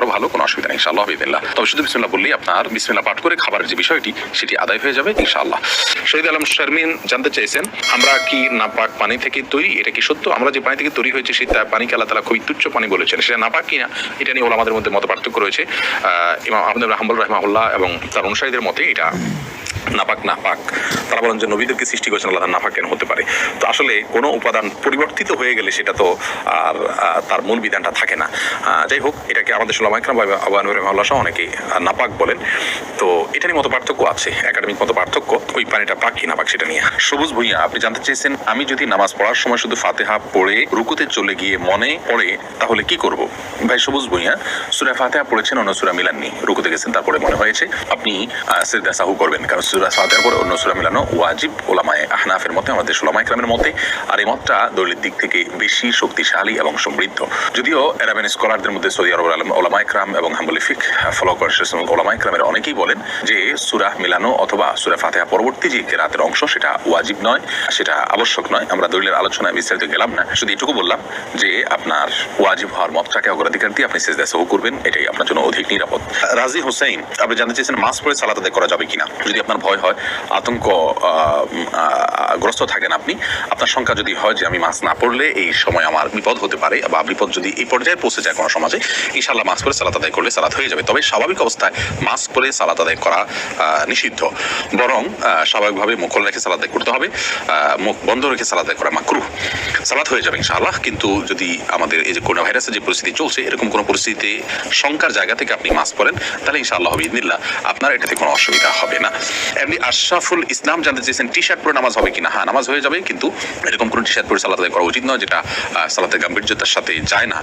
আরও ভালো, কোনো অসুবিধা নেই, ইনশাআল্লাহ বিদিল্লাহ তবে শুধু বিসমিল্লা বললেই আপনার বিসমিল্লা পাঠ করে খাবারের যে বিষয়টি, সেটি আদায় হয়ে যাবে, ইনশাআল্লাহ। শহীদ আলম শারমিন, জানতে চাইছেন, আমরা কি নাপাক পানি থেকে তৈরি? এটা কি সত্য? আমরা যে পানি থেকে তৈরি হয়েছে সেই পানিকে আল্লাহ তালা খুবই তুচ্ছ পানি বলেছেন। সেটা নাপাক কিনা, এটা নিয়ে ওলামাদের মধ্যে মত পার্থক্য রয়েছে ইমাম আহমদ রাহমুল রহমাউল্লাহ এবং তার অনুসারীদের মতে এটা নাপাক নাপাক। তারা বলেন যে নবীদেরকে সৃষ্টি করেছেন আল্লাহ নাপাক কেন হতে পারে? তো আসলে কোনো উপাদান পরিবর্তিত হয়ে গেলে সেটা তো আর তার মূল বিধানটা থাকে না। যাই হোক এটাকে আমাদের সোলাম একরাম বা সহ অনেকে নাপাক বলেন। তো এটা নিয়ে মতো পার্থক্য আছে একাডেমিক মতো পার্থক্য। ওই পানিটা পাক কি নাপাক সেটা নিয়ে। সবুজ ভুইয়া আপনি জানতে চেয়েছেন আমি যদি নামাজ পড়ার সময় শুধু ফাতেহা পড়ে রুকুতে চলে গিয়ে মনে পড়ে তাহলে কি করব? ভাই সবুজ ভুইয়া সুরা ফাতেহা পড়েছেন অন্য সুরা মিলাননি রুকুতে গেছেন তারপরে মনে হয়েছে। আপনি আহ, সাহু করবেন কারণ সুরা ফাতেহার পরে অন্য সুরা মিলানো ওয়াজিব ওলামায়ে আহনাফের মতে, আমাদের সোলামায়ে ইকরামের মতে, আর এই মতটা দলিল দিক থেকে বেশি শক্তিশালী এবং সমৃদ্ধ। যদিও এরাবেন স্কলারদের মধ্যে সৌদি আরব আলম ওলামা ইকরাম এবং হাম্বলি ফিক ফলো করে সে ওলামা ইকরামের অনেকেই বলেন যে সুরা মিলানো অথবা সুরা ফাতেহা পরবর্তী যে কেরাতের অংশ, সেটা ওয়াজিব নয়, সেটা আবশ্যক নয়। আমরা দলিলের আলোচনায় বিস্তারিত গেলাম না। শুধু এটুকু বললাম যে আপনার ওয়াজিব হওয়ার মতটাকে অগ্রাধিকার দিয়ে আপনি সেজদা সহ করবেন, এটাই আপনার জন্য অধিক নিরাপদ। রাজি হোসেন আপনি জানতে চেয়েছেন মাস পরে সালাত আদায় করা যাবে কিনা? যদি আপনার ভয় হয়, আতঙ্ক গ্রস্ত থাকেন আপনি। আপনার সংখ্যা যদি হয় যে আমি মাছ না পড়লে এই সময় আমার বিপদ হতে পারে বা বিপদ যদি এই পর্যায়ে পৌঁছে যায় কোনো সমাজে ইনশাল্লাহ মাছ পরে সালাত আদায় করলে সালাত হয়ে যাবে। তবে স্বাভাবিক অবস্থায় মাছ পরে সালাত আদায় করা নিষিদ্ধ। বরং স্বাভাবিকভাবে মুখ খোলা রেখে সালাত আদায় করতে হবে মুখ বন্ধ রেখে সালাত আদায় করা মাকরু সালাত হয়ে যাবে ইনশাআল্লাহ। কিন্তু যদি আমাদের এই যে করোনা ভাইরাসের যে পরিস্থিতি চলছে, এরকম কোনো পরিস্থিতিতে শঙ্কার জায়গা থেকে আপনি মাস্ক পরেন, তাহলে ইনশাআল্লাহ হবে ইদিল্লাহ আপনার এটাতে কোনো অসুবিধা হবে না। এমনি আশরাফুল ইসলাম জানতে চেয়েছেন টি শার্ট পরে নামাজ হবে কিনা? হ্যাঁ নামাজ হয়ে যাবে কিন্তু এরকম কোনো টি শার্ট পরে সালাত করা উচিত নয় যেটা আহ, সালাতের গাম্ভীর্যতার সাথে যায় না।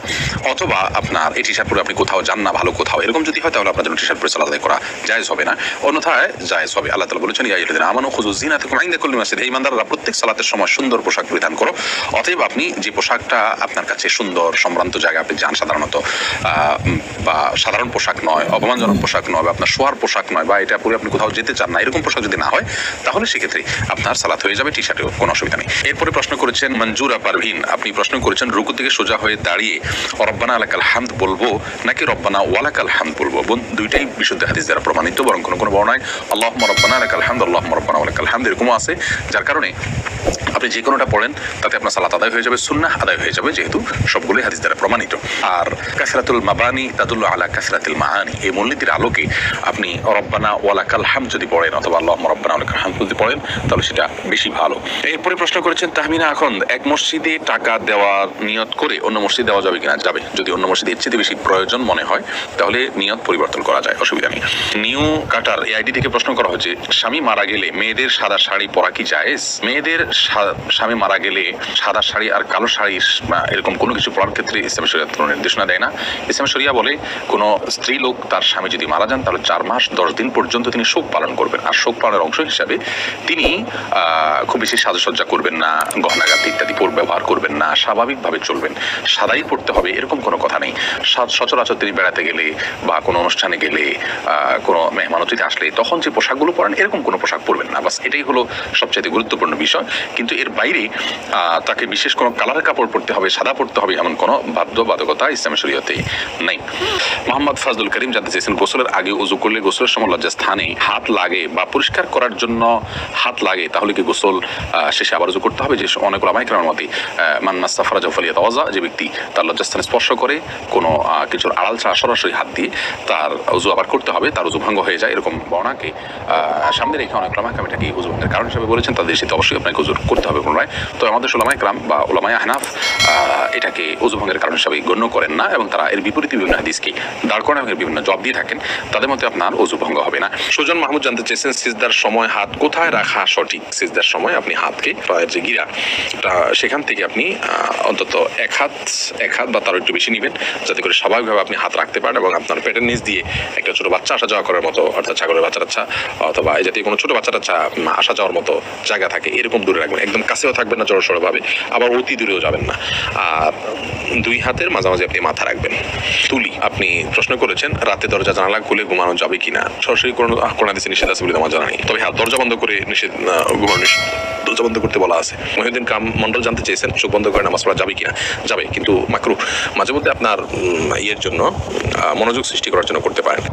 অথবা আপনার এই টি শার্ট পরে আপনি কোথাও যান না ভালো কোথাও। এরকম যদি হয় তাহলে আপনার জন্য টি শার্ট পরে সালাত করা জায়েজ হবে না। অন্যথায় জায়েজ হবে। আল্লাহ তালা বলেছেন ইয়া আইয়ুহাল্লাযীনা আমানু খুযু যিনাতাকুম ইনদা কুল্লি মাসজিদ হে ইমানদাররা প্রত্যেক সালাতের সময় সুন্দর পোশাক পরিধান করো। অতএব আপনি যে পোশাকটা আপনার কাছে সুন্দর সম্ভ্রান্ত জায়গা আপনি যান সাধারণত বা সাধারণ পোশাক নয় অপমানজনক পোশাক নয় বা আপনার শোয়ার পোশাক নয় বা এটা পরে আপনি কোথাও যেতে চান না এরকম পোশাক যদি না হয়, তাহলে সেক্ষেত্রে আপনার সালাত হয়ে যাবে টি শার্টেও কোনো অসুবিধা নেই। এরপরে প্রশ্ন করেছেন, মঞ্জুরা পারভিন আপনি প্রশ্ন করেছেন, রুকু থেকে সোজা হয়ে দাঁড়িয়ে রব্বানা আলাকাল হামদ বলব, নাকি রব্বানা ওয়ালাকাল হামদ বলব? বোন, দুইটাই বিশুদ্ধ হাদিস দ্বারা প্রমাণিত, বরং কোনো কোনো বর্ণায় আল্লাহ রব্বানা আলাকাল হামদ আল্লাহ রব্বানা আলাকাল হান্দ এরকমও আছে, যার কারণে আপনি যে কোনোটা পড়েন, তাতে আপনার সালাত আদায় হয়ে যাবে সুন্না আদায় হয়ে যাবে, যেহেতু সবগুলোই হাদিস দ্বারা প্রমাণিত। আর কাসরাতুল মাবানি তাদুল্ল আলা কাসরাতুল মাহানি এই মূলনীতির আলোকে আপনি রব্বানা ওয়ালাকাল হাম যদি পড়েন, অথবা আল্লাহ রব্বানা যদি পড়েন তাহলে সেটা বেশি ভালো। এরপরে প্রশ্ন করেছেন, তাহমিনা, এখন এক মসজিদে টাকা দেওয়ার নিয়ত করে অন্য মসজিদে দেওয়া যাবে কিনা? যাবে। যদি অন্য মসজিদে চেয়ে বেশি প্রয়োজন মনে হয়, তাহলে নিয়ত পরিবর্তন করা যায়, অসুবিধা নেই। নিউ কাটার এই আইডি থেকে প্রশ্ন করা হয়েছে, স্বামী মারা গেলে মেয়েদের সাদা শাড়ি পরা কি জায়েজ মেয়েদের স্বামী মারা গেলে সাদা শাড়ি আর কালো শাড়ি এরকম কোনো কিছু পরার ক্ষেত্রে ইসলাম শরিয়া কোনো নির্দেশনা দেয় না। ইসলাম শরিয়া বলে, কোনো স্ত্রী লোক তার স্বামী যদি মারা যান, তাহলে চার মাস, দশ দিন পর্যন্ত তিনি শোক পালন করবেন। আর শোক পালনের অংশ হিসাবে তিনি খুব বেশি সাজসজ্জা করবেন না, গহনাগাতি ইত্যাদি ব্যবহার করবেন না, স্বাভাবিকভাবে চলবেন। সাদাই পড়তে হবে, এরকম কোনো কথা নেই। সচরাচর তিনি বেড়াতে গেলে বা কোনো অনুষ্ঠানে গেলে কোনো মেহমান অতিথি আসলে তখন যে পোশাকগুলো পরেন, এরকম কোনো পোশাক পরবেন না। বাস এটাই হলো সবচেয়ে গুরুত্বপূর্ণ বিষয়। কিন্তু এর বাইরে তাকে বিশেষ কোনো কালারের কাপড় পরতে হবে, সাদা পরতে হবে এমন কোনো বাধ্যবাধকতা ইসলামের শরীয়তে নেই। মোহাম্মদ ফাজলুল করিম জানতে চেয়েছেন, গোসলের আগে উজু করলে গোসলের সময় লজ্জা স্থানে হাত লাগে বা পরিষ্কার করার জন্য হাত লাগে, তাহলে কি গোসল শেষে আবার উজু করতে হবে? যে অনেক ওলামাইকরামের মতে মান্না সাফারা জফলিয়া তাওয়াজা যে ব্যক্তি তার লজ্জাস্থানে স্পর্শ করে, কোনো কিছুর আড়াল ছাড়া সরাসরি হাত দিয়ে তার উজু আবার করতে হবে, তার উজু ভঙ্গ হয়ে যায়, এরকম বর্ণাকে সামনে রেখে অনেক ওলামাইকরাম এটাকে উজু ভঙ্গের কারণ হিসেবে বলেছেন, তাদের সাথে অবশ্যই আপনাকে উজু করতে হবে পুনরায়। তো আমাদের ওলামাইকরাম বা ওলামাই আহনাফ এটাকে উজু ভঙ্গের কারণ হিসাবে গণ্য করেন না এবং তারা এর বিপরীতে বিভিন্ন হাদিসকে দাঁড় করানো বিভিন্ন জব দিয়ে থাকেন, তাদের মধ্যে আপনার অজু ভঙ্গ হবে না। সুজন মাহমুদ জানতে চেয়েছেন, সিজদার সময় হাত কোথায় রাখা সঠিক? সিজদার সময় আপনি হাতকে পায়ের যে গিরা সেখান থেকে আপনি অন্তত এক হাত এক হাত বা তার একটু বেশি নেবেন, যাতে করে স্বাভাবিকভাবে আপনি হাত রাখতে পারেন এবং আপনার পেটের নিচ দিয়ে একটা ছোটো বাচ্চা আসা যাওয়া করার মতো, অর্থাৎ ছাগলের বাচ্চা টাচ্চা অথবা এই জাতীয় কোনো ছোটো বাচ্চা টাচ্চা আসা যাওয়ার মতো জায়গা থাকে, এরকম দূরে রাখবেন। একদম কাছেও থাকবেন না জড়সড় ভাবে আবার অতি দূরেও যাবেন না। আর দুই হাতের মাঝামাঝি আপনি মাথা রাখবেন। তুলি, আপনি প্রশ্ন করেছেন, রাতে দরজা জানালা খুলে ঘুমানো যাবে কিনা। সরাসরি কোনো কোরআন হাদিসে নিষেধ আছে বলে আমার জানা নেই। তবে হ্যাঁ দরজা বন্ধ করে নিষেধ ঘুমানো নিষেধ, দরজা বন্ধ করতে বলা আছে। মহিউদ্দিন কাম মন্ডল জানতে চেয়েছেন, চোখ বন্ধ করে নামাজ পড়া যাবে কিনা। যাবে, কিন্তু মাকরু মাঝে মধ্যে আপনার ইয়ের জন্য মনোযোগ সৃষ্টি করার জন্য করতে পারেন।